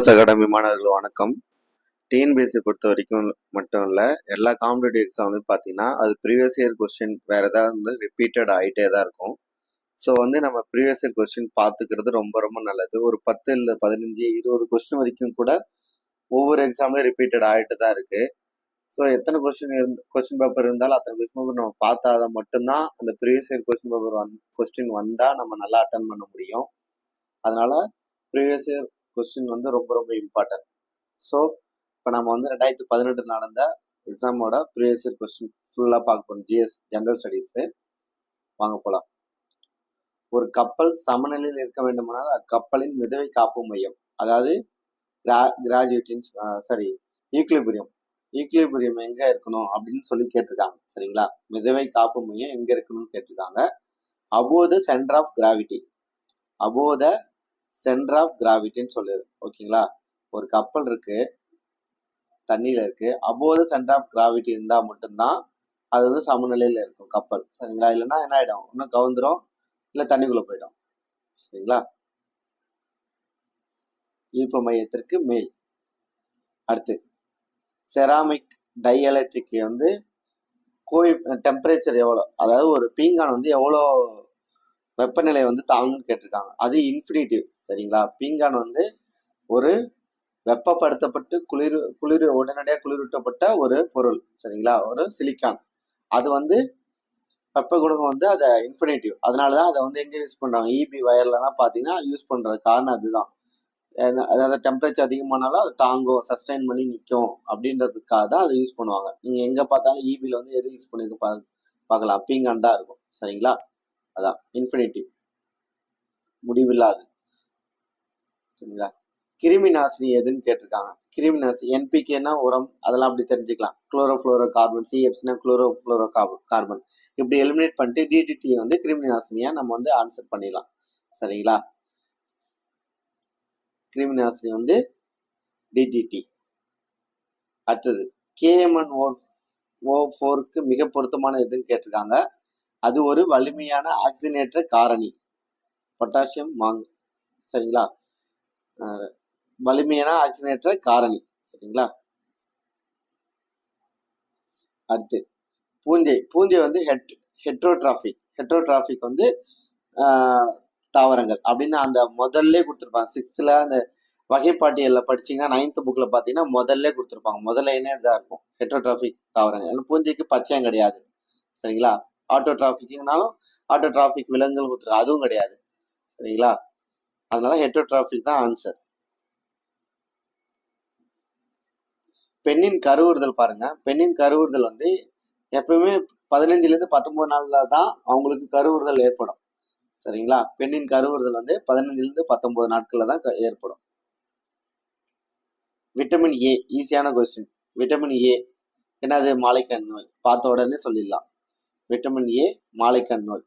MS academy மாணவர்கள் வணக்கம். TNPSC பொறுத்த வரைக்கும் மட்டும் இல்லை எல்லா காம்படிட்டிவ் எக்ஸாம்லையும் பார்த்தீங்கன்னா அது ப்ரீவியஸ் இயர் கொஸ்டின் வேறு ஏதாவது வந்து ரிப்பீட்டட் ஆகிட்டே தான் இருக்கும். ஸோ வந்து நம்ம ப்ரீவியஸ் இயர் கொஸ்டின் பார்த்துக்கிறது ரொம்ப ரொம்ப நல்லது. ஒரு பத்து இல்லை பதினஞ்சு இருபது கொஸ்டின் வரைக்கும் கூட ஒவ்வொரு எக்ஸாம்லையும் ரிப்பீட்டட் ஆகிட்டு தான் இருக்குது ஸோ எத்தனை கொஸ்டின் இருந்து கொஸ்டின் பேப்பர் இருந்தாலும் அத்தனை கொஸ்டின் பேப்பர் நம்ம பார்த்தா மட்டும்தான் அந்த previous year question paper one question வந்தால் நம்ம நல்லா அட்டன் பண்ண முடியும். அதனால் ப்ரீவியஸ் இயர் கொஸ்டின் வந்து ரொம்ப ரொம்ப இம்பார்ட்டன்ட் ஸோ இப்போ நம்ம வந்து ரெண்டாயிரத்தி பதினெட்டு நடந்த எக்ஸாமோட ப்ரீவியஸ் இயர் கொஸ்டின் ஃபுல்லாக பார்க்க போகிறோம் ஜிஎஸ் ஜென்ரல் ஸ்டடீஸு வாங்க போகலாம் ஒரு கப்பல் சமநிலையில் இருக்க வேண்டுமானால் அக்கப்பலின் மிதவை காப்பு மையம். அதாவது கிரா கிராஜுவேட்டின் சாரி ஈக்லிபிரியம் ஈக்லிபிரியம் எங்கே இருக்கணும் அப்படின்னு சொல்லி கேட்டிருக்காங்க. சரிங்களா? மிதவை காப்பு மையம் எங்கே இருக்கணும்னு கேட்டிருக்காங்க. Above the centre of gravity above the centre of கிராவிட்டின்னு சொல்லுது. ஓகேங்களா? ஒரு கப்பல் இருக்கு. தண்ணியில இருக்கு. அப்போது சென்டர் ஆஃப் கிராவிட்டி இருந்தா மட்டும்தான் அது வந்து சமநிலையில இருக்கும் கப்பல். சரிங்களா? இல்லைன்னா என்ன ஆயிடும்? இன்னும் கவுந்துரும். இல்ல தண்ணிக்குள்ள போயிடும். சரிங்களா? ஈர்ப்பு மையத்திற்கு மேல். அடுத்து செராமிக் டைஎலக்ட்ரிக் வந்து கோயில் டெம்பரேச்சர் எவ்வளோ? அதாவது ஒரு பீங்கான் வந்து எவ்வளோ வெப்பநிலை வந்து தாங்குன்னு கேட்டிருக்காங்க. அது இன்ஃபினிட்டிவ் சரிங்களா? பீங்கான் வந்து ஒரு வெப்பப்படுத்தப்பட்டு குளிர் குளிர் உடனடியாக குளிரூட்டப்பட்ட ஒரு பொருள் சரிங்களா? ஒரு சிலிக்கான். அது வந்து வெப்ப குணகம் வந்து அதை இன்ஃபினிட்டிவ் அதனால தான் அதை வந்து எங்கே யூஸ் பண்ணுறாங்க இபி வயர்லலாம் பார்த்தீங்கன்னா யூஸ் பண்ணுற காரணம் அதுதான். அதாவது டெம்பரேச்சர் அதிகமானாலும் அது தாங்கும் சஸ்டைன் பண்ணி நிற்கும் அப்படின்றதுக்காக தான் அதை யூஸ் பண்ணுவாங்க. நீங்கள் எங்கே பார்த்தாலும் இபியில் வந்து எது யூஸ் பண்ணிருக்கு பா பார்க்கலாம். பீங்கான் தான் இருக்கும் சரிங்களா? அதான் இன்ஃபினிட்டிவ் முடிவில்லாது. சரிங்களா? கிருமி நாசினி எதுன்னு கேட்டிருக்காங்க. கிருமி நாசினி என்பிகேனா உரம் அதெல்லாம் அப்படி தெரிஞ்சுக்கலாம். குளோரோஃப்ளோரோ கார்பன் சிஎஃப்ஸ்னா குளோரோஃப்ளோரோ கார்பன் இப்படி எலிமினேட் பண்ணிட்டு டிடிடி வந்து கிருமி நாசினியா நம்ம வந்து ஆன்சர் பண்ணிடலாம். சரிங்களா? கிருமி நாசினி வந்து டிடிடி அடுத்தது கேஎம்என் ஓ ஓ ஃபோருக்கு மிக பொருத்தமான எதுன்னு கேட்டிருக்காங்க. அது ஒரு வலிமையான ஆக்சிஜனேற்ற காரணி. பொட்டாசியம் மாங் சரிங்களா? வலிமையான ஆக்சிஜனேற்ற காரணி. சரிங்களா? அடுத்து பூஞ்சை. பூஞ்சை வந்து ஹெட் ஹெட்ரோட்ராஃபிக் ஹெட்ரோட்ராஃபிக் வந்து தாவரங்கள். அப்படின்னு அந்த முதல்ல கொடுத்துருப்பாங்க. சிக்ஸ்த்தில் அந்த வகைப்பாட்டியலில் படிச்சீங்கன்னா நைன்த் புக்கில் பார்த்தீங்கன்னா முதல்ல கொடுத்துருப்பாங்க. முதல்ல என்ன இதாக இருக்கும்? ஹெட்ரோட்ராஃபிக் தாவரங்கள். பூஞ்சைக்கு பச்சையம் கிடையாது. சரிங்களா? ஆட்டோ டிராஃபிக்னாலும் ஆட்டோ டிராஃபிக் விலங்குகள் கொடுத்துருக்கு அதுவும் கிடையாது. சரிங்களா? அதனால ஹெட்ரோட்ராஃபிக் தான் ஆன்சர் பெண்ணின் கருவுறுதல் பாருங்க. பெண்ணின் கருவுறுதல் வந்து எப்பவுமே பதினைஞ்சிலேருந்து பத்தொன்பது நாளில் தான் அவங்களுக்கு கருவுறுதல் ஏற்படும். சரிங்களா? பெண்ணின் கருவுறுதல் வந்து பதினைஞ்சிலிருந்து பத்தொன்பது நாட்களில் தான் க- ஏற்படும். விட்டமின் ஏ ஈஸியான கொஸ்டின் விட்டமின் ஏ என்னது? மாலைக்கண் நோய் பார்த்த உடனே சொல்லிடலாம். விட்டமின் ஏ மாலைக்கண் நோய்.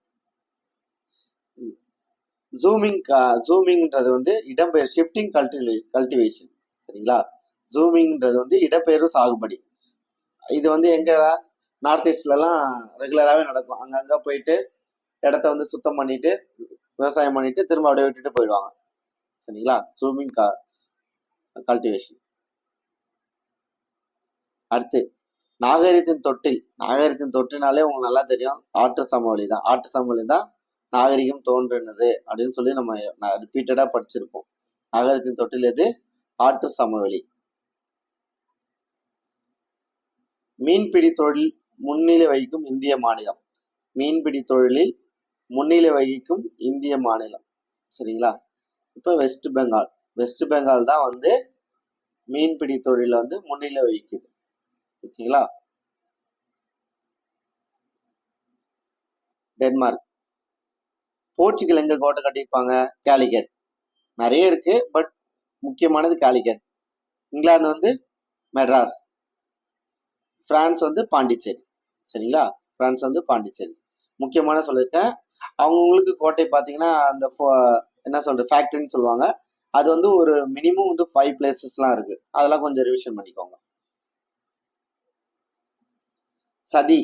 ஜூமிங் ஜூமிங்ன்றது வந்து இடம்பெயர் ஷிஃப்டிங் கல்டிவே கல்டிவேஷன் சரிங்களா? ஜூமிங்ன்றது வந்து இடப்பெயர்வு சாகுபடி. இது வந்து எங்க நார்த் ஈஸ்ட்லலாம் ரெகுலராகவே நடக்கும். அங்கங்கே போயிட்டு இடத்த வந்து சுத்தம் பண்ணிட்டு விவசாயம் பண்ணிட்டு திரும்ப அப்படியே விட்டுட்டு போயிடுவாங்க. சரிங்களா? ஜூமிங் கல்டிவேஷன் அடுத்து நாகரிகத்தின் தொட்டில். நாகரிகத்தின் தொட்டினாலே உங்களுக்கு நல்லா தெரியும். ஆட்டு சமவெளி தான். ஆட்டு சமவெளி தான் நாகரிகம் தோன்றினது அப்படின்னு சொல்லி நம்ம ரிப்பீட்டடா படிச்சிருப்போம். நாகரிகத்தின் தொட்டில் எது? ஆட்டு சமவெளி. மீன்பிடி தொழில் முன்னிலை வகிக்கும் இந்திய மாநிலம். மீன்பிடி தொழிலில் முன்னிலை வகிக்கும் இந்திய மாநிலம். சரிங்களா? இப்போ வெஸ்ட் பெங்கால். வெஸ்ட் பெங்கால் தான் வந்து மீன்பிடி தொழில வந்து முன்னிலை வகிக்குது. ஓகேங்களா? டென்மார்க். போர்ச்சுகல் எங்க கோட்டை கட்டியிருப்பாங்க? கேலிகட். நிறைய இருக்கு பட் முக்கியமானது கேலிகட். இங்கிலாந்து வந்து மெட்ராஸ். பிரான்ஸ் வந்து பாண்டிச்சேரி. சரிங்களா? பிரான்ஸ் வந்து பாண்டிச்சேரி. முக்கியமான சொல்லியிருக்கேன். அவங்கவுங்களுக்கு கோட்டை பார்த்தீங்கன்னா அந்த ஃபோ- என்ன சொல்றது ஃபேக்ட்ரின்னு சொல்லுவாங்க. அது வந்து ஒரு மினிமம் வந்து ஃபைவ் பிளேசஸ்லாம் இருக்கு. அதெல்லாம் கொஞ்சம் ரிவிஷன் பண்ணிக்கோங்க. சதி.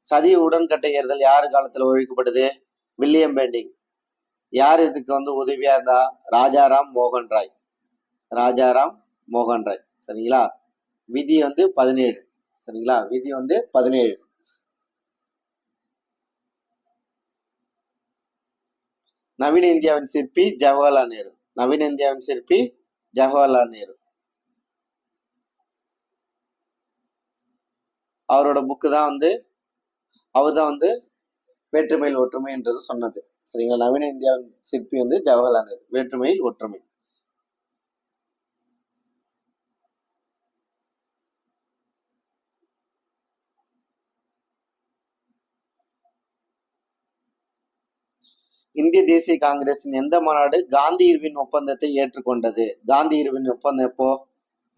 சதி உடன்கட்டை ஏறுதல் யார் காலத்துல ஒழிக்கப்பட்டது வில்லியம் பெண்டிங். யார் இதுக்கு வந்து உதவியா இருந்தா? ராஜாராம் மோகன் ராய். ராஜாராம் மோகன் ராய். சரிங்களா? விதி வந்து பதினேழு. சரிங்களா? விதி வந்து பதினேழு. நவீன இந்தியாவின் சிற்பி ஜவஹர்லால் நேரு. நவீன இந்தியாவின் சிற்பி ஜவஹர்லால் நேரு. அவரோட புக்கு தான் வந்து அவர் தான் வந்து வேற்றுமையில் ஒற்றுமைன்றது சொன்னது. சரிங்களா? நவீன இந்தியாவின் சிற்பி வந்து ஜவஹர்லால் நேரு. வேற்றுமையில் ஒற்றுமை. இந்திய தேசிய காங்கிரசின் எந்த மாநாடு காந்தி இருவின் ஒப்பந்தத்தை ஏற்றுக்கொண்டது? காந்தி இருவின் ஒப்பந்தம் எப்போ?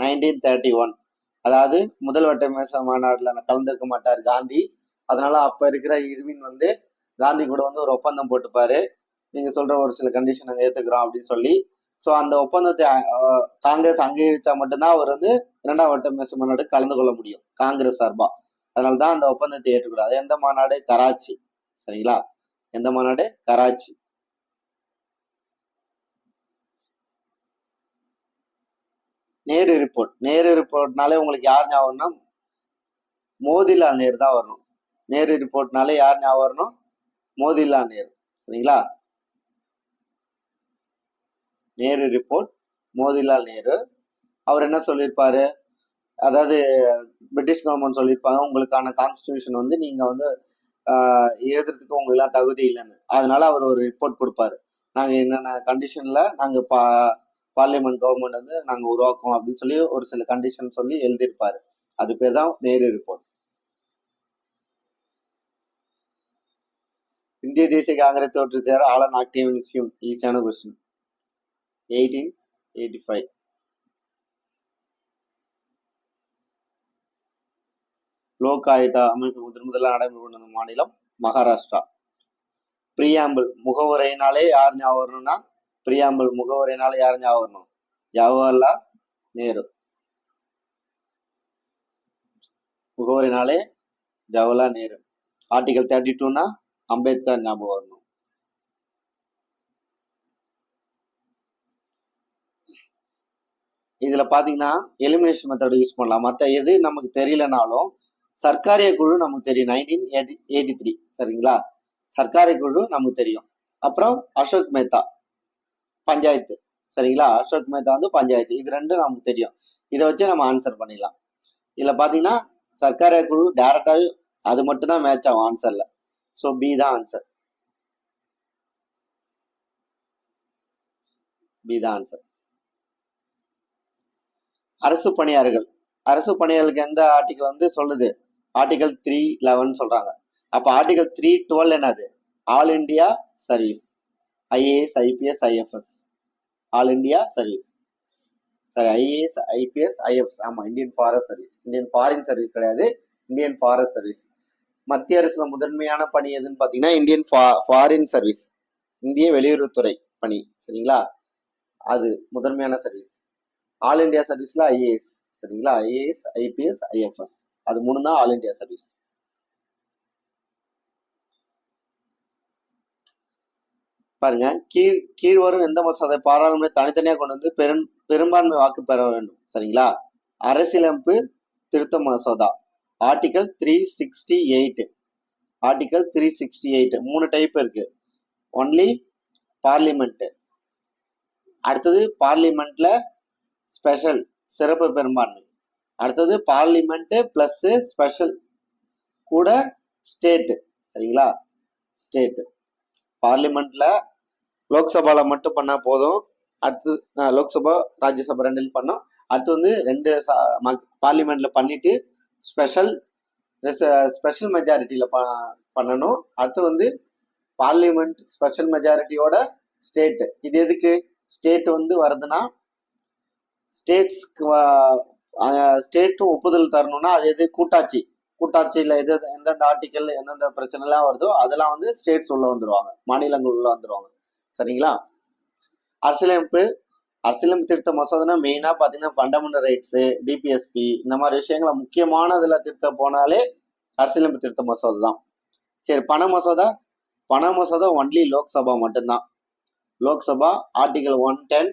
நைன்டீன் தேர்ட்டி ஒன் அதாவது முதல் வட்ட மேச மாநாடுல கலந்துருக்க மாட்டார் காந்தி. அதனால அப்ப இருக்கிற இர்வின் வந்து காந்தி கூட வந்து ஒரு ஒப்பந்தம் போட்டுப்பாரு. நீங்க சொல்ற ஒரு சில கண்டிஷன் நாங்கள் ஏத்துக்கிறோம் அப்படின்னு சொல்லி. ஸோ அந்த ஒப்பந்தத்தை காங்கிரஸ் அங்கீகரிச்சா மட்டும்தான் அவர் வந்து இரண்டாம் வட்ட மேச மாநாடு கலந்து கொள்ள முடியும் காங்கிரஸ் சார்பா. அதனால தான் அந்த ஒப்பந்தத்தை ஏற்றுக்கூடாது எந்த மாநாடு? கராச்சி. சரிங்களா? எந்த மாநாடு? கராச்சி. நேரு ரிப்போர்ட் நேரு ரிப்போர்ட்னாலே உங்களுக்கு யார் ஞாபகம்னா வரணும் மோதிலால் நேரு தான் வரணும். நேரு ரிப்போர்ட்னாலே யார் ஞாபகம் வரணும்? மோதிலால் நேரு. சரிங்களா? நேரு ரிப்போர்ட் மோதிலால் நேரு. அவர் என்ன சொல்லியிருப்பாரு? அதாவது பிரிட்டிஷ் கவர்மெண்ட் சொல்லியிருப்பாங்க உங்களுக்கான கான்ஸ்டியூஷன் வந்து நீங்கள் வந்து எழுதுறதுக்கு உங்களுக்குலாம் தகுதி இல்லைன்னு. அதனால அவர் ஒரு ரிப்போர்ட் கொடுப்பாரு. நாங்கள் என்னென்ன கண்டிஷனில் நாங்கள் பா பார்லிமெண்ட் கவர்மெண்ட் வந்து நாங்கள் உருவாக்குவோம் அப்படின்னு சொல்லி ஒரு சில கண்டிஷன் சொல்லி எழுதியிருப்பாரு. அது பேர் தான் நேரு ரிப்போர்ட் இந்திய தேசிய காங்கிரஸ் தோற்றுத்தார் ஆலன் ஆக்டிவன் ஹியூம் ஈஸியான கொஸ்டின் எயிட்டீன் எயிட்டி ஃபைவ் லோக் ஆயுதா அமைப்பு முதன் முதலாக நடைமுறை கொண்ட மாநிலம் மகாராஷ்டிரா. பிரியாம்பிள் முகவுரையினாலே யார் ஞாபகம் வரணும்னா பிரியாம்பிள் முகவரினால யார் ஞாபகம் வரணும் ஜவஹர்லால் நேரு. முகவரினாலே ஜவஹர்லால் நேரு. ஆர்டிகல் தேர்ட்டி டூனா அம்பேத்கர் ஞாபகம் வரணும். இதுல பாத்தீங்கன்னா எலிமினேஷன் மெத்தட் யூஸ் பண்ணலாம். மற்ற எது நமக்கு தெரியலனாலும் சர்க்காரிய குழு நமக்கு தெரியும். நைன்டீன் எயிட்டி எயிட்டி த்ரீ சரிங்களா? சர்க்காரிய குழு நமக்கு தெரியும். அப்புறம் அசோக் மேத்தா. பஞ்சாயத்து. சரிங்களா? அசோக் மேத்தா வந்து பஞ்சாயத்து. இது ரெண்டும் நமக்கு தெரியும். இதை வச்சு நம்ம ஆன்சர் பண்ணிடலாம். இதில் பார்த்தீங்கன்னா சர்க்காரிய குழு டைரக்டாவே அது மட்டும் தான் மேட்ச் ஆகும் ஆன்சரில் ஸோ பி தான் ஆன்சர் பி தான் ஆன்சர் அரசு பணியாளர்கள். அரசு பணியாளர்களுக்கு எந்த ஆர்டிக்கல் வந்து சொல்லுது? ஆர்டிகல் த்ரீ லெவன் சொல்றாங்க. அப்போ ஆர்டிகல் த்ரீ டுவெல் என்னது? All India service IAS IPS IFS all India service sorry IAS IPS IFS ஆமாம் Indian forest service Indian foreign service கிடையாது. இந்தியன் ஃபாரஸ்ட் சர்வீஸ் மத்திய அரசுல முதன்மையான பணி எதுன்னு பார்த்தீங்கன்னா இந்தியன் ஃபாரின் சர்வீஸ் இந்திய வெளியுறவுத்துறை பணி சரிங்களா? அது முதன்மையான சர்வீஸ் ஆல் இந்தியா சர்வீஸ்ல ஐஏஎஸ் சரிங்களா? ஐஏஎஸ் ஐபிஎஸ் ஐஎஃப்எஸ் அது மூணு தான் ஆல் இந்தியா சர்வீஸ் பாருங்க. கீழ் கீழ் வரும் எந்த மசோதை பாராளுமன்ற தனித்தனியா கொண்டு வந்து பெரும் பெரும்பான்மை வாக்கு பெற வேண்டும். சரிங்களா? அரசியலமைப்பு திருத்த மசோதா. Article three sixty eight article three sixty eight மூணு டைப் இருக்கு. ஒன்லி பார்லிமெண்ட் அடுத்தது பார்லிமெண்ட்ல ஸ்பெஷல் சிறப்பு பெரும்பான்மை. அடுத்தது பார்லிமெண்ட் பிளஸ் ஸ்பெஷல் கூட ஸ்டேட் சரிங்களா? ஸ்டேட் பார்லிமெண்ட்ல லோக்சபால மட்டும் பண்ணா போதும். அடுத்து லோக்சபா ராஜ்யசபா ரெண்டில் பண்ணோம். அடுத்து வந்து ரெண்டு பார்லிமெண்ட்ல பண்ணிட்டு ஸ்பெஷல் ஸ்பெஷல் மெஜாரிட்டியில பண்ணணும். அடுத்து வந்து பார்லிமெண்ட் ஸ்பெஷல் மெஜாரிட்டியோட ஸ்டேட் இது எதுக்கு? ஸ்டேட் வந்து வருதுன்னா ஸ்டேட்ஸ்க்கு ஸ்டேட்டும் ஒப்புதல் தரணும்னா அது எது? கூட்டாட்சி. கூட்டாட்சியில எது எந்தெந்த ஆர்டிக்கல் எந்தெந்த பிரச்சனைலாம் வருதோ அதெல்லாம் வந்து ஸ்டேட்ஸ் உள்ள வந்துருவாங்க. மாநிலங்கள் உள்ள வந்துருவாங்க. சரிங்களா? அரசியலமைப்பு அரசியலமைப்பு திருத்த மசோதானா மெயினா பாத்தீங்கன்னா ஃபண்டமெண்டல் ரைட்ஸ் டிபிஎஸ்பி இந்த மாதிரி விஷயங்களை முக்கியமானதுல திருத்த போனாலே அரசியலமைப்பு திருத்த மசோதா தான் சரி பண மசோதா? பண மசோதா ஒன்லி லோக்சபா மட்டும்தான். லோக்சபா ஆர்டிகல் ஒன் டென்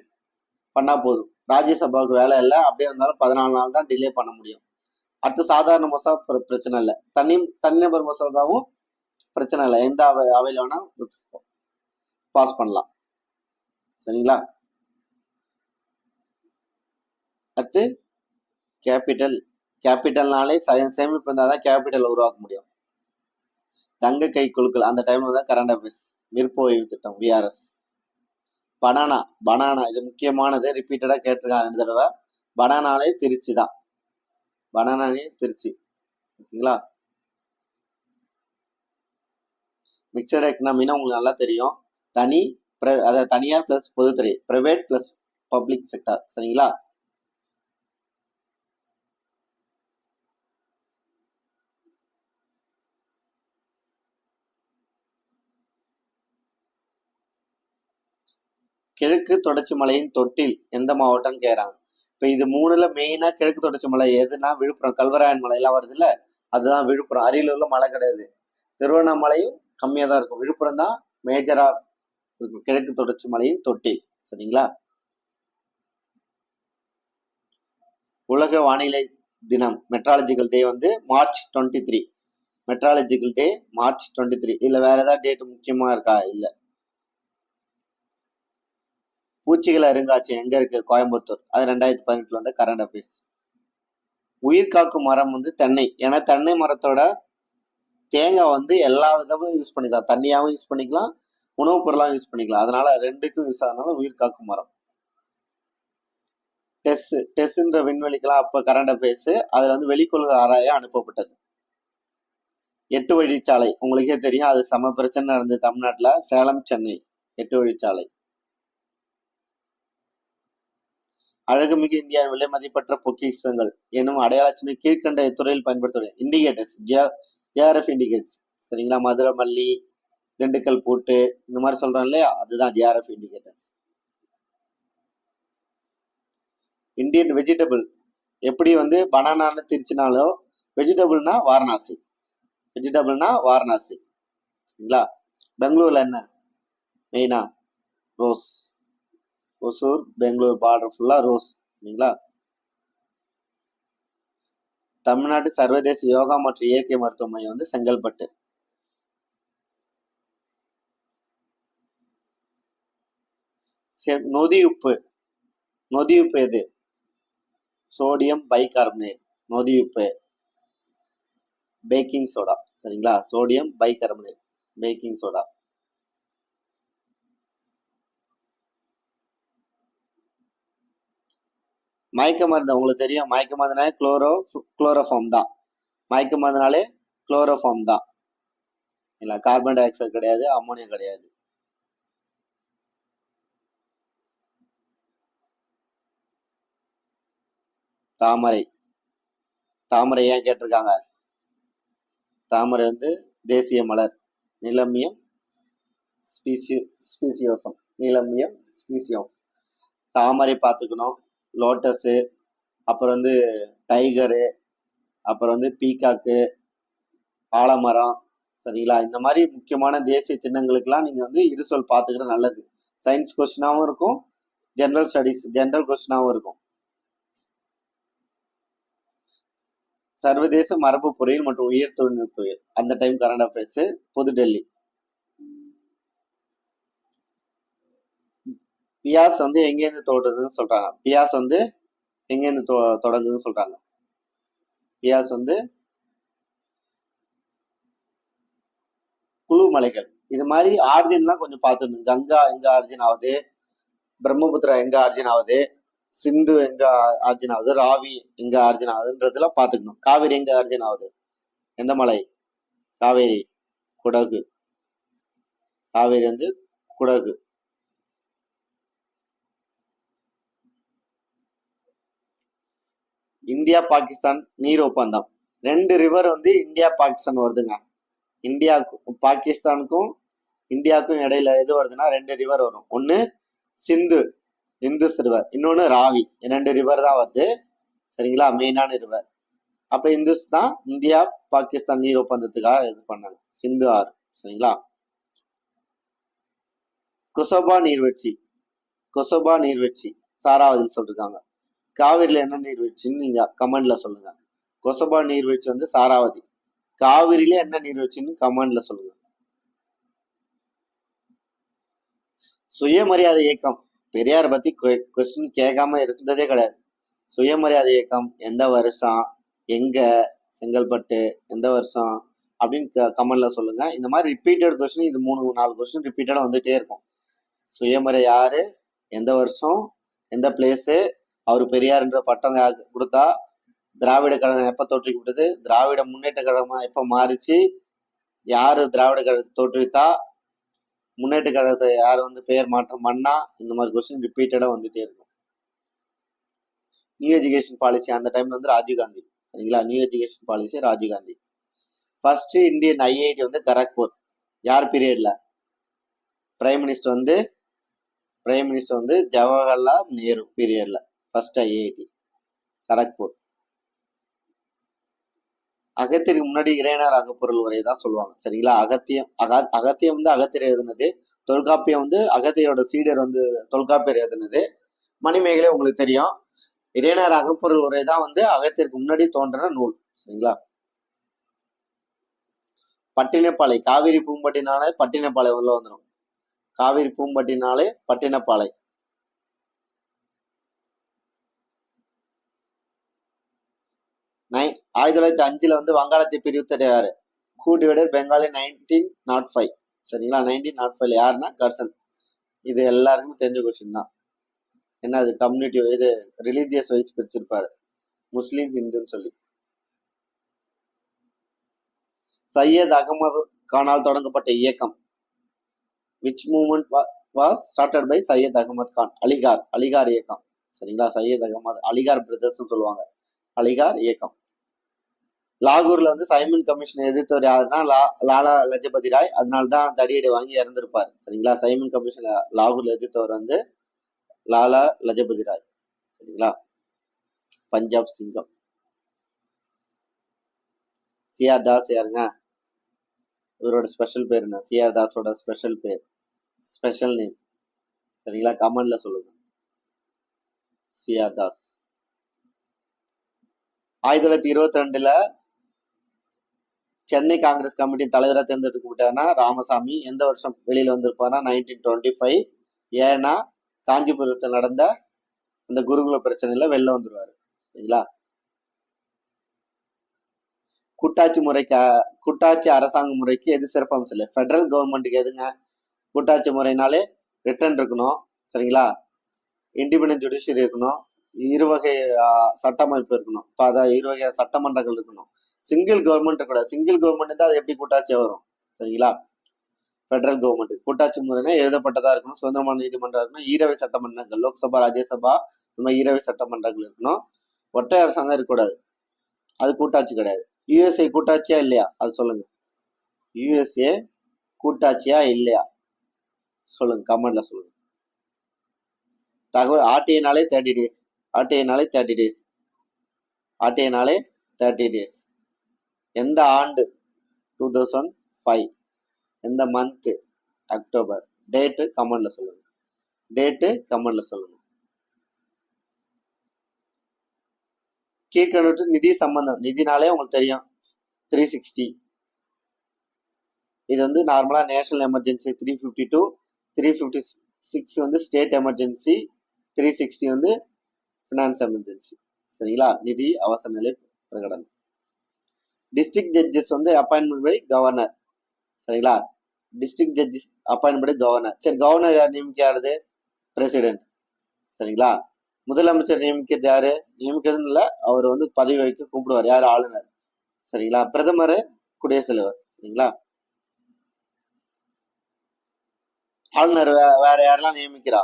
பண்ணா போதும். ராஜ்யசபாவுக்கு வேலை இல்லை அப்படியே இருந்தாலும் பதினாலு நாள் தான் டிலே பண்ண முடியும். அடுத்து சாதாரண மசோதா பிரச்சனை இல்லை. தனி தனிநபர் மசோதாவும் பிரச்சனை இல்லை. எந்த அவை அவையில் வேணா பாஸ் பண்ணலாம். சரிங்களா? அடுத்து கேபிட்டல் கேபிட்டல்னாலே சேமிப்பு இருந்தால் தான் கேபிட்டல் உருவாக்க முடியும். தங்க கை குழுக்கள் அந்த டைம்ல தான் கரண்ட் அஃபேர்ஸ் விருப்ப ஓய்வு திட்டம் விஆர்எஸ் பனானா பனானா இது முக்கியமானது. ரிப்பீட்டடாக கேட்டிருக்காங்க ரெண்டு தடவை. பனானாலே திருச்சி தான். பனானாலே திருச்சி. ஓகேங்களா? மிக்சட் எக்கனாமின்னா உங்களுக்கு நல்லா தெரியும். தனி அதாவது தனியார் பிளஸ் பொதுத்துறை பிரைவேட் பிளஸ் பப்ளிக் செக்டார் சரிங்களா? கிழக்கு தொடர்ச்சி மலையின் தொட்டில் எந்த மாவட்டம்னு கேறாங்க இப்போ இது மூணுல மெயினா கிழக்கு தொடர்ச்சி மலை எதுனா விழுப்புரம் கல்வராயன் மலையெல்லாம் வருது இல்ல அதுதான் விழுப்புரம். அரியலூர்ல மலை கிடையாது. திருவண்ணாமலையும் கம்மியாக தான் இருக்கும். விழுப்புரம் தான் மேஜரா இருக்கும். கிழக்கு தொடர்ச்சி மலையின் தொட்டி. சரிங்களா? உலக வானிலை தினம். மெட்ராலஜிக்கல் டே வந்து March twenty three meteorological day March twenty three இல்லை வேற ஏதாவது டேட் முக்கியமாக இருக்கா? இல்லை. பூச்சிகள் அருங்காட்சியகம் எங்க இருக்கு? கோயம்புத்தூர். அது ரெண்டாயிரத்தி பதினெட்டுல வந்த கரண்ட் அஃபேர்ஸ் உயிர் காக்கும் மரம் வந்து தென்னை. ஏன்னா தென்னை மரத்தோட தேங்காய் வந்து எல்லா விதமும் யூஸ் பண்ணிக்கலாம். தண்ணியாகவும் யூஸ் பண்ணிக்கலாம். உணவுப் பொருளாகவும் யூஸ் பண்ணிக்கலாம். அதனால ரெண்டுக்கும் யூஸ் ஆகிறதுனால உயிர் காக்கும் மரம். டெஸ் டெஸ்ன்ற விண்வெளிக்கெல்லாம் அப்போ கரண்ட் அஃபேர்ஸ் அதில் வந்து வெளிக்கொள்கை ஆராய அனுப்பப்பட்டது. எட்டு வழிச்சாலை. உங்களுக்கே தெரியும். அது சம பிரச்சனை நடந்தது தமிழ்நாட்டில். சேலம் சென்னை. எட்டு வழிச்சாலை. அழகுமிகு இந்தியாவின் விலை மதிப்பற்ற பொக்கிஷங்கள் எனும் அடையாளச்சினை கீழ்கண்ட துறையில் பயன்படுத்துவது. இண்டிகேட்டர்ஸ் ஜிஆர்எஃப் இண்டிகேட்டர்ஸ் சரிங்களா? மதுரை மல்லி திண்டுக்கல் பூட்டு இந்த மாதிரி சொல்றோம் இல்லையா? அதுதான் ஜிஆர்எஃப் இண்டிகேட்டர்ஸ் இந்தியன் வெஜிடபிள் எப்படி வந்து பனானான்னு திரிச்சினாலோ வெஜிடபிள்னா வாரணாசி. வெஜிடபிள்னா வாரணாசி. சரிங்களா? பெங்களூர்ல என்ன? மெயினா ரோஸ் ஒசூர் பெங்களூர் பார்டர் ஃபுல்லாக ரோஸ் சரிங்களா? தமிழ்நாடு சர்வதேச யோகா மற்றும் இயற்கை மருத்துவ மையம் வந்து செங்கல்பட்டு. நொதி உப்பு. நொதி உப்பு எது? சோடியம் பைகார்பனேட் நொதி உப்பு. பேக்கிங் சோடா சரிங்களா? சோடியம் பைகார்பனேட் பேக்கிங் சோடா மயக்க மருந்து உங்களுக்கு தெரியும் மயக்க மருந்துனாலே குளோரோ குளோரோஃபார்ம் தான். மயக்க மருந்துனாலே குளோரோஃபார்ம் தான். இல்லை கார்பன் டை ஆக்சைடு கிடையாது அம்மோனியம் கிடையாது. தாமரை. தாமரை ஏன் கேட்டிருக்காங்க? தாமரை வந்து தேசிய மலர் நிலமியம் ஸ்பீசியோ ஸ்பீசியோசம் நிலமியம் ஸ்பீசியம் தாமரை பார்த்துக்கணும். லோட்டஸு அப்புறம் வந்து டைகரு அப்புறம் வந்து பீகாக்கு ஆலமரம் சரிங்களா? இந்த மாதிரி முக்கியமான தேசிய சின்னங்களுக்கெல்லாம் நீங்கள் வந்து இருசொல் பார்த்துக்கிற நல்லது. சயின்ஸ் கொஸ்டினாகவும் இருக்கும் ஜென்ரல் ஸ்டடீஸ் ஜென்ரல் கொஸ்டினாகவும் இருக்கும். சர்வதேச மரபு பொறியியல் மற்றும் உயர் தொழில்நுட்பவியல். அந்த டைம் கரண்ட் அஃபேர்ஸ் புதுடெல்லி. பியாஸ் வந்து எங்கேருந்து தோற்றுதுன்னு சொல்றாங்க. பியாஸ் வந்து எங்கேருந்து தொ தொடங்குதுன்னு சொல்றாங்க. பியாஸ் வந்து குழு மலைகள். இது மாதிரி ஆர்ஜின்லாம் கொஞ்சம் பார்த்துருந்தோம் கங்கா எங்க ஆர்ஜின் ஆகுது? பிரம்மபுத்திரா எங்க ஆர்ஜின் ஆகுது? சிந்து எங்க ஆர்ஜின் ஆகுது? ராவி எங்க ஆர்ஜின் ஆகுதுன்றதெல்லாம் பார்த்துக்கணும். காவேரி எங்க ஆர்ஜின் ஆகுது? எந்த மலை? காவேரி குடகு. காவேரி வந்து குடகு. இந்தியா பாகிஸ்தான் நீர் ஒப்பந்தம். ரெண்டு ரிவர் வந்து இந்தியா பாகிஸ்தான் வருதுங்க. இந்தியாவுக்கும் பாகிஸ்தானுக்கும் இந்தியாவுக்கும் இடையில எது வருதுன்னா ரெண்டு ரிவர் வரும். ஒன்று சிந்து இந்துஸ் ரிவர் இன்னொன்று ராவி. ரெண்டு ரிவர் தான் வருது. சரிங்களா? மெயினான ரிவர் அப்போ இந்துஸ் தான் இந்தியா பாகிஸ்தான் நீர் ஒப்பந்தத்துக்காக இது பண்ணாங்க. சிந்து ஆறு. சரிங்களா? கொசோபா நீர்வீழ்ச்சி. கொசோபா நீர்வீழ்ச்சி. சாராவதில் சொல்லிருக்காங்க. காவிரியில் என்ன நீர்வீழ்ச்சின்னு நீங்க கமெண்ட்ல சொல்லுங்க. கொசபா நீர்வீழ்ச்சி வந்து சாராவதி. காவிரியில என்ன நீர்வீழ்ச்சின்னு கமெண்ட்ல சொல்லுங்க. சுயமரியாதை இயக்கம். பெரியார் பத்தி கொஸ்டின் கேட்காம இருந்ததே கிடையாது. சுயமரியாதை இயக்கம். எந்த வருஷம்? எங்க? செங்கல்பட்டு? எந்த வருஷம்? அப்படின்னு கமெண்ட்ல சொல்லுங்க. இந்த மாதிரி ரிப்பீட்டட் கொஸ்டின் இது மூணு நாலு கொஸ்டின் ரிப்பீட்டடா வந்துட்டே இருக்கும். சுயமரியாதை யாரு எந்த வருஷம்? எந்த பிளேஸு அவர் பெரியார்ன்ற பட்டம் யாருக்கு கொடுத்தா திராவிட கழகம் எப்ப தோற்றுவிட்டது திராவிட முன்னேற்ற கழகமா எப்போ மாறிச்சு? யார் திராவிட கழகத்தை தோற்றுவித்தா? முன்னேற்ற கழகத்தை யார் வந்து பெயர் மாற்றம் பண்ணா இந்த மாதிரி கொஸ்டின் ரிப்பீட்டடாக வந்துட்டே இருக்கும். நியூ எஜுகேஷன் பாலிசி அந்த டைம்ல வந்து ராஜீவ்காந்தி சரிங்களா? New education policy Rajiv Gandhi first Indian IIT வந்து கரக்பூர். யார் பீரியட்ல பிரைம் மினிஸ்டர் வந்து பிரைம் மினிஸ்டர் வந்து ஜவஹர்லால் நேரு பீரியட்ல ஃபர்ஸ்ட் ஐஐடி கரக்பூர். அகத்திற்கு முன்னாடி இறையனார் அகப்பொருள் உரை தான் சொல்லுவாங்க. சரிங்களா? அகத்தியம் அக அகத்தியம் வந்து அகத்தியர் எழுதுனது. தொல்காப்பியம் வந்து அகத்தியரோட சீடர் வந்து தொல்காப்பியர் எழுதுனது. மணிமேகலை உங்களுக்கு தெரியும். இறையனார் அகப்பொருள் உரை தான் வந்து அகத்தியருக்கு முன்னாடி தோன்றின நூல். சரிங்களா? பட்டினப்பாலை காவிரி பூம்பட்டினாலே பட்டினப்பாலை உள்ள வந்துடும் காவிரி பூம்பட்டினாலே பட்டினப்பாலை. நை ஆயிரத்தி தொள்ளாயிரத்தி அஞ்சுல வந்து வங்காளத்தை பிரிவுத்தர் யாரு who divided Bengali nineteen nought five சரிங்களா? நைன்டீன் நாட் ஃபைவ்ல யாருன்னா? கர்சன். இது எல்லாருக்குமே தெரிஞ்ச கொஸ்டின் தான். என்ன அது கம்யூனிட்டி இது ரிலீஜியஸ் வைஸ் பிரிச்சிருப்பாரு. முஸ்லீம் ஹிந்துன்னு சொல்லி. சையத் அகமது கானால் தொடங்கப்பட்ட இயக்கம். Which movement was started by Syed Ahmad Khan Aligarh. Aligarh இயக்கம். சரிங்களா? சையத் அகமது அலிகார் பிரதர்ஸ் சொல்லுவாங்க. அலிகார் இயக்கம். லாகூர்ல வந்து சைமன் கமிஷன் எதிர்த்தவர் யாருன்னா லா லாலா லஜபதி ராய். அதனால தான் தடியடி வாங்கி இறந்திருப்பார். சரிங்களா? சைமன் கமிஷன் லாகூர்ல எதிர்த்தவர் வந்து லாலா லஜபதி ராய். சரிங்களா? பஞ்சாப் சிங்கம். சிஆர் தாஸ் யாருங்க? இவரோட ஸ்பெஷல் பேர் என்ன? சிஆர் தாஸோட ஸ்பெஷல் பேர். ஸ்பெஷல் நேம் சரிங்களா? கமெண்ட்ல சொல்லுங்க. சிஆர் தாஸ். ஆயிரத்தி தொள்ளாயிரத்தி இருபத்தி ரெண்டுல சென்னை காங்கிரஸ் கமிட்டி தலைவராக தேர்ந்தெடுக்கப்பட்டார்னா ராமசாமி. எந்த வருஷம் வெளியில வந்திருப்பார்னா நைன்டீன் டுவெண்ட்டி ஃபைவ் ஏன்னா காஞ்சிபுரத்தில் நடந்த அந்த குருகுல பிரச்சனையில வெளில வந்துருவாரு. சரிங்களா? கூட்டாட்சி முறைக்கு கூட்டாட்சி அரசாங்க முறைக்கு எது சிறப்பம்சம் இல்லை. ஃபெடரல் கவர்மெண்ட்டுக்கு எதுங்க? கூட்டாட்சி முறைனாலே ரிட்டர்ன் இருக்கணும். சரிங்களா? இண்டிபெண்டன்ட் ஜுடிஷியரி இருக்கணும். இருவகை சட்டமைப்பு இருக்கணும். இப்போ அதான் இருவகை சட்டமன்றங்கள் இருக்கணும். சிங்கிள் கவர்மெண்ட் இருக்கக்கூடாது சிங்கிள் கவர்மெண்ட் தான் அது எப்படி கூட்டாட்சி வரும்? சரிங்களா? ஃபெடரல் கவர்மெண்ட் கூட்டாட்சி முறைனா எழுதப்பட்டதா இருக்கணும் சுதந்திரமான நீதிமன்றம் இருக்கணும் ஈரவை சட்டமன்றங்கள் லோக்சபா ராஜ்யசபா இந்த மாதிரி ஈரவை சட்டமன்றங்கள் இருக்கணும். ஒற்றை அரசாங்கம் இருக்கக்கூடாது. அது கூட்டாட்சி கிடையாது. யுஎஸ்ஏ கூட்டாட்சியா இல்லையா? அது சொல்லுங்க. யுஎஸ்ஏ கூட்டாட்சியா இல்லையா? சொல்லுங்க கமெண்ட்ல சொல்லுங்க. தகவல் ஆர்டிஐனாலே தேர்ட்டி டேஸ் ஆர்டிஐனாலே தேர்ட்டி டேஸ் ஆர்டிஐனாலே தேர்ட்டி டேஸ் எந்த ஆண்டு? டூ தௌசண்ட் ஃபைவ் எந்த மந்த்து அக்டோபர் டேட்டு கமெண்ட்ல சொல்லுங்க. டேட்டு கமெண்ட்ல சொல்லுங்க. கீழ்கணக்கு நிதி சம்பந்தம். நிதினாலே உங்களுக்கு தெரியும். த்ரீ சிக்ஸ்டி இது வந்து நார்மலாக national emergency three fifty two three fifty six வந்து ஸ்டேட் எமர்ஜென்சி த்ரீ சிக்ஸ்டி வந்து ஃபினான்ஸ் எமர்ஜென்சி சரிங்களா? நிதி அவசர நிலை பிரகடனம். டிஸ்ட்ரிக்ட் ஜட்ஜஸ் வந்து அப்பாயின்மெண்ட் பை கவர்னர் சரிங்களா? District judges appointment by governor சரி கவர்னர் யார்? நியமிக்காது பிரசிடென்ட் சரிங்களா? முதலமைச்சர் நியமிக்கிறது யாரு? நியமிக்கிறதுன்னு இல்லை அவர் வந்து பதவி வைக்க கூப்பிடுவார். யார்? ஆளுநர். சரிங்களா? பிரதமர் குடியரசுத் தலைவர் சரிங்களா? ஆளுநர் வே வேற யாரெல்லாம் நியமிக்கிறா?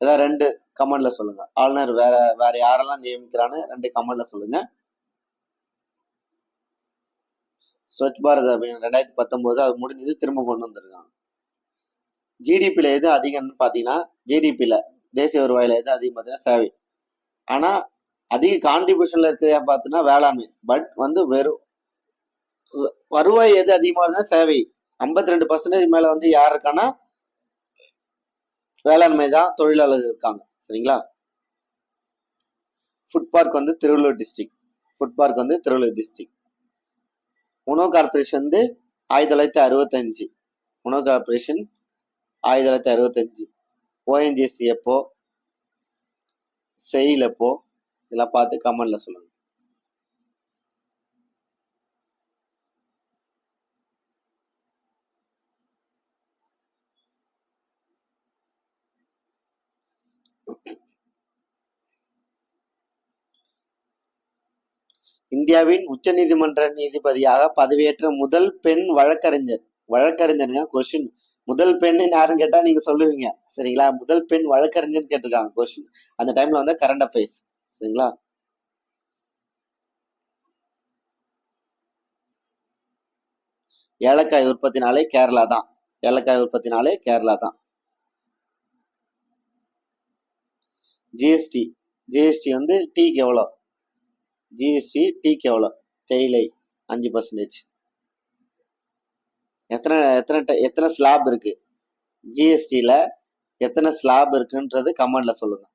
ஏதாவது ரெண்டு கமெண்ட்ல சொல்லுங்க. ஆளுநர் வேற வேற யாரெல்லாம் நியமிக்கிறான்னு ரெண்டு கமெண்ட்ல சொல்லுங்க. ஸ்வச் பாரத் அபியான் ரெண்டாயிரத்தி பத்தொன்பது அது முடிஞ்சது திரும்ப கொண்டு வந்திருக்காங்க. ஜிடிபியில் எது அதிகம்னு பார்த்தீங்கன்னா ஜிடிபியில் தேசிய வருவாயில் எது அதிகம் பார்த்தீங்கன்னா சேவை. ஆனால் அதிக கான்ட்ரிபியூஷனில் இருக்கிறதா பார்த்தீங்கன்னா வேளாண்மை. பட் வந்து வெறும் வருவாய் எது அதிகமாக இருந்தால் சேவை. ஐம்பத்தி ரெண்டு பர்சன்டேஜ் மேலே வந்து யார் இருக்கான்னா வேளாண்மை தான் தொழிலாளர்கள் இருக்காங்க. சரிங்களா? ஃபுட் பார்க் வந்து திருவள்ளூர் டிஸ்ட்ரிக்ட் ஃபுட் பார்க் வந்து திருவள்ளூர் டிஸ்ட்ரிக்ட் உணவு கார்பரேஷன் வந்து ஆயிரத்தி தொள்ளாயிரத்தி அறுபத்தஞ்சு. உணவு கார்பரேஷன் ஆயிரத்தி தொள்ளாயிரத்தி அறுபத்தஞ்சு. ஓஎன்ஜிசி எப்போ? செயல் எப்போ? இதெல்லாம் பார்த்து கமெண்ட்ல சொல்லுங்கள் இந்தியாவின் உச்ச நீதிமன்ற நீதிபதியாக பதவியேற்ற முதல் பெண் வழக்கறிஞர். வழக்கறிஞருங்க கொஸ்டின் முதல் பெண் யாருன்னு கேட்டா நீங்க சொல்லுவீங்க. சரிங்களா? முதல் பெண் வழக்கறிஞர் கேட்டிருக்காங்க கொஸ்டின் அந்த டைம்ல வந்து கரண்ட் அஃபேர்ஸ் சரிங்களா? ஏலக்காய் உற்பத்தினாலே கேரளா தான். ஏலக்காய் உற்பத்தினாலே கேரளா தான். ஜிஎஸ்டி ஜிஎஸ்டி வந்து டீக்கு எவ்வளோ? ஜிஎஸ்டி டீக்கு எவ்வளோ தேயிலை அஞ்சு பர்சன்டேஜ் எத்தனை எத்தனை எத்தனை ஸ்லாப் இருக்குது ஜிஎஸ்டியில் எத்தனை ஸ்லாப் இருக்குன்றது கமெண்டில் சொல்லுங்கள்